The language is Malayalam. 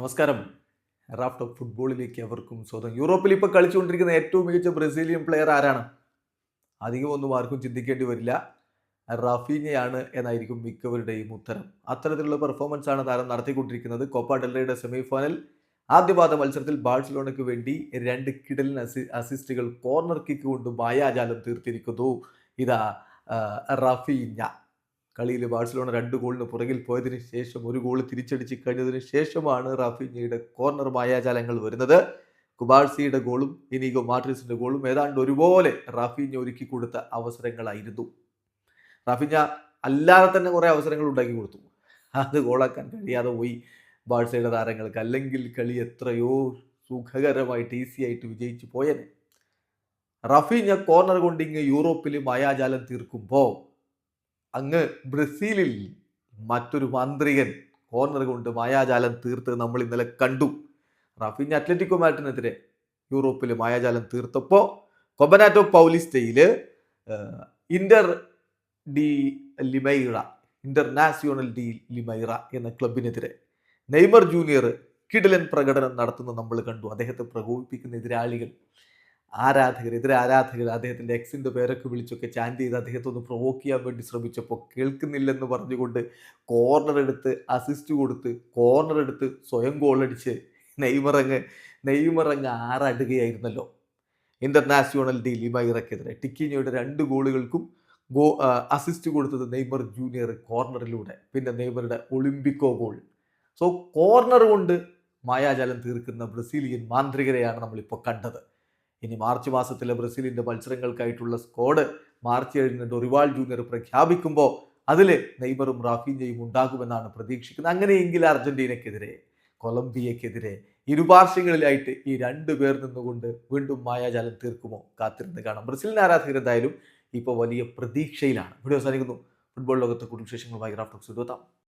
നമസ്കാരം. റാഫ്റ്റ് ഓഫ് ഫുട്ബോളിലേക്ക് അവർക്കും സ്വന്തം യൂറോപ്പിൽ ഇപ്പോൾ കളിച്ചുകൊണ്ടിരിക്കുന്ന ഏറ്റവും മികച്ച ബ്രസീലിയൻ പ്ലെയർ ആരാണ്? അധികം ഒന്നും ആർക്കും ചിന്തിക്കേണ്ടി വരില്ല. റഫീനയാണ് എന്നായിരിക്കും മിക്കവരുടെയും ഉത്തരം. അത്തരത്തിലുള്ള പെർഫോമൻസ് ആണ് താരം നടത്തിക്കൊണ്ടിരിക്കുന്നത്. കോപ്പ ഡെൽറയുടെ സെമിഫൈനൽ ആദ്യപാദ മത്സരത്തിൽ ബാഴ്സലോണയ്ക്ക് വേണ്ടി രണ്ട് കിടലിൻ അസി അസിസ്റ്റുകൾ കോർണർ കിക്ക് കൊണ്ട് മായാജാലം തീർത്തിരിക്കുന്നു. ഇതാ റഫീഞ്ഞ കളിയിൽ ബാഴ്സലോണ രണ്ട് ഗോളിന് പുറകിൽ പോയതിനു ശേഷം ഒരു ഗോൾ തിരിച്ചടിച്ച് കഴിഞ്ഞതിന് ശേഷമാണ് റാഫിഞ്ഞയുടെ കോർണർ മായാജാലങ്ങൾ വരുന്നത്. കുബാഴ്സിയുടെ ഗോളും ഇനിഗോ മാട്രിസിന്റെ ഗോളും ഏതാണ്ട് ഒരുപോലെ റാഫിഞ്ഞ ഒരുക്കി കൊടുത്ത അവസരങ്ങളായിരുന്നു. റാഫിഞ്ഞ അല്ലാതെ തന്നെ കുറേ അവസരങ്ങൾ ഉണ്ടാക്കി കൊടുത്തു. അത് ഗോളാക്കാൻ കഴിയാതെ പോയി ബാഴ്സയുടെ താരങ്ങൾക്ക്. അല്ലെങ്കിൽ കളി എത്രയോ സുഖകരമായിട്ട് ഈസി ആയിട്ട് വിജയിച്ചു പോയനെ. റഫീഞ്ഞ കോർണർ കൊണ്ട് ഇങ്ങ് യൂറോപ്പിൽ മായാജാലം തീർക്കുമ്പോൾ അങ്ങ് ബ്രസീലിൽ മറ്റൊരു മാന്ത്രികൻ കോർണർ കൊണ്ട് മായാജാലം തീർത്ത് നമ്മൾ ഇന്നലെ കണ്ടു. റഫീഞ്ഞ അത്ലറ്റിക്കോ മാറ്റിനെതിരെ യൂറോപ്പിൽ മായാജാലം തീർത്തപ്പോൾ Campeonato പൗലിസ്റ്റയിൽ Inter de Limeira Internacional de Limeira എന്ന ക്ലബിനെതിരെ നെയ്മർ ജൂനിയർ കിടിലൻ പ്രകടനം നടത്തുന്ന നമ്മൾ കണ്ടു. അദ്ദേഹത്തെ പ്രകോപിപ്പിക്കുന്ന എതിരാളികൾ ആരാധകർ എതിരെ ആരാധകർ അദ്ദേഹത്തിന്റെ എക്സിന്റെ പേരൊക്കെ വിളിച്ചൊക്കെ ചാന്റ് ചെയ്ത് അദ്ദേഹത്തെ ഒന്ന് പ്രൊവോക്ക് ചെയ്യാൻ വേണ്ടി ശ്രമിച്ചപ്പോൾ കേൾക്കുന്നില്ലെന്ന് പറഞ്ഞുകൊണ്ട് കോർണർ എടുത്ത് അസിസ്റ്റ് കൊടുത്ത് കോർണർ എടുത്ത് സ്വയം ഗോളടിച്ച് നെയ്മറങ്ങ് നെയ്മറങ്ങ് ആറടുകയായിരുന്നല്ലോ. ഇന്റർനാഷണൽ ഡി ലിമൈറക്കെതിരെ ടിക്കിനിയുടെ രണ്ട് ഗോളുകൾക്കും ഗോ അസിസ്റ്റ് കൊടുത്തത് നെയ്മർ ജൂനിയർ കോർണറിലൂടെ പിന്നെ നെയ്മറുടെ ഒളിമ്പിക്കോ ഗോൾ സോ കോർണർ കൊണ്ട് മായാജാലം തീർക്കുന്ന ബ്രസീലിയൻ മാന്ത്രികരെയാണ് നമ്മളിപ്പോൾ കണ്ടത്. ഇനി മാർച്ച് മാസത്തിലെ ബ്രസീലിന്റെ മത്സരങ്ങൾക്കായിട്ടുള്ള സ്ക്വാഡ് മാർച്ച് ഏഴിന് ഡൊറിവാൾ ജൂനിയർ പ്രഖ്യാപിക്കുമ്പോൾ അതിൽ നെയ്മറും റാഫീഞ്ഞയും ഉണ്ടാകുമെന്നാണ് പ്രതീക്ഷിക്കുന്നത്. അങ്ങനെയെങ്കിൽ അർജന്റീനക്കെതിരെ കൊളംബിയക്കെതിരെ ഇരുപാർശ്വങ്ങളിലായിട്ട് ഈ രണ്ട് പേർ നിന്നുകൊണ്ട് വീണ്ടും മായാജാലം തീർക്കുമോ കാത്തിരുന്ന് കാണാം. ബ്രസീലിന്റെ ആരാധകർ എന്തായാലും ഇപ്പോൾ വലിയ പ്രതീക്ഷയിലാണ്. വീഡിയോ അവസാനിക്കുന്നു. ഫുട്ബോൾ ലോകത്തെ കൂടുതൽ വിശേഷങ്ങളുമായി റാഫ്റ്റോക്സ് എത്താം